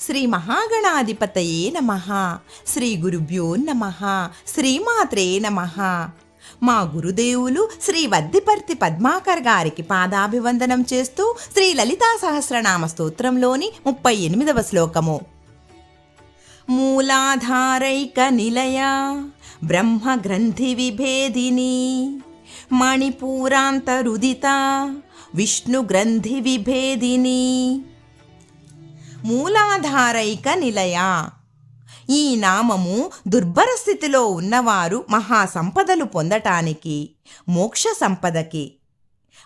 శ్రీ మహాగణాధిపతయే నమ. శ్రీ గురుభ్యో నమ. శ్రీమాత్రే నమ. మా గురుదేవులు శ్రీ వద్దిపర్తి పద్మాకర్ గారికి పాదాభివందనం చేస్తూ శ్రీ లలితా సహస్రనామ స్తోత్రంలోని ముప్పై ఎనిమిదవ శ్లోకము. మూలాధారైక నిలయ బ్రహ్మగ్రంథి విభేదిని మణిపూరాంతరుదిత విష్ణు గ్రంథి విభేదిని మూలాధారైక నిలయ. ఈ నామము దుర్భర స్థితిలో ఉన్నవారు మహాసంపదలు పొందటానికి మోక్ష సంపదకి.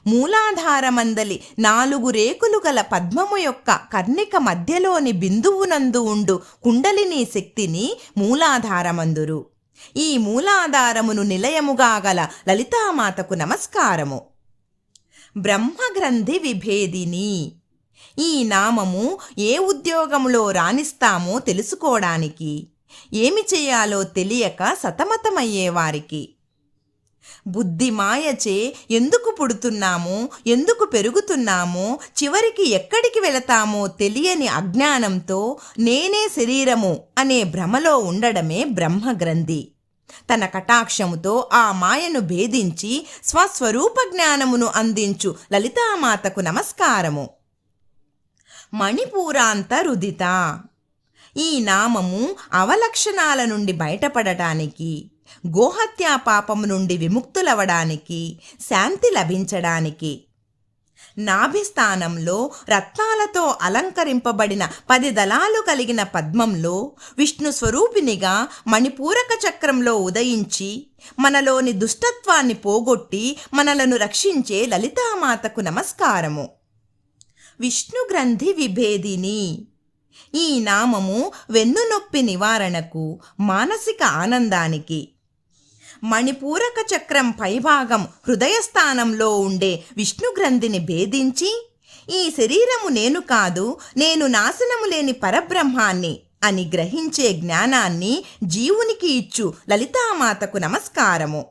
మూలాధారమందలి నాలుగు రేకులు గల పద్మము యొక్క కర్ణిక మధ్యలోని బిందువునందు ఉండు కుండలిని శక్తిని మూలాధారమందురు. ఈ మూలాధారమును నిలయముగా గల లలితామాతకు నమస్కారము. బ్రహ్మగ్రంథి విభేదిని. ఈ నామము ఏ ఉద్యోగంలో రాణిస్తామో తెలుసుకోవడానికి. ఏమి చేయాలో తెలియక సతమతమయ్యేవారికి బుద్ధి మాయచే ఎందుకు పుడుతున్నామో ఎందుకు పెరుగుతున్నామో చివరికి ఎక్కడికి వెళతామో తెలియని అజ్ఞానంతో నేనే శరీరము అనే భ్రమలో ఉండడమే బ్రహ్మగ్రంథి. తన కటాక్షముతో ఆ మాయను భేదించి స్వస్వరూప జ్ఞానమును అందించు లలితామాతకు నమస్కారము. మణిపూరాంత రుదిత. ఈ నామము అవలక్షణాల నుండి బయటపడటానికి గోహత్యా పాపము నుండి విముక్తులవడానికి శాంతి లభించడానికి. నాభిస్థానంలో రత్నాలతో అలంకరింపబడిన పది దళాలు కలిగిన పద్మంలో విష్ణు స్వరూపినిగా మణిపూరక చక్రంలో ఉదయించి మనలోని దుష్టత్వాన్ని పోగొట్టి మనలను రక్షించే లలితామాతకు నమస్కారము. విష్ణు గ్రంథి విభేదిని. ఈ నామము వెన్నునొప్పి నివారణకు మానసిక ఆనందానికి. మణిపూరక చక్రం పైభాగం హృదయస్థానంలో ఉండే విష్ణు గ్రంథిని భేదించి ఈ శరీరము నేను కాదు నేను నాశనము లేని పరబ్రహ్మాన్ని అని గ్రహించే జ్ఞానాన్ని జీవునికి ఇచ్చు లలితామాతకు నమస్కారము.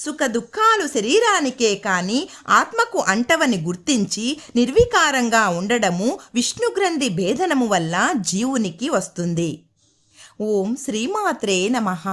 సుఖ దుఃఖాలు శరీరానికే కానీ ఆత్మకు అంటవని గుర్తించి నిర్వికారంగా ఉండడము విష్ణుగ్రంథి భేదనము వల్ల జీవునికి వస్తుంది. ఓం శ్రీమాత్రే నమః.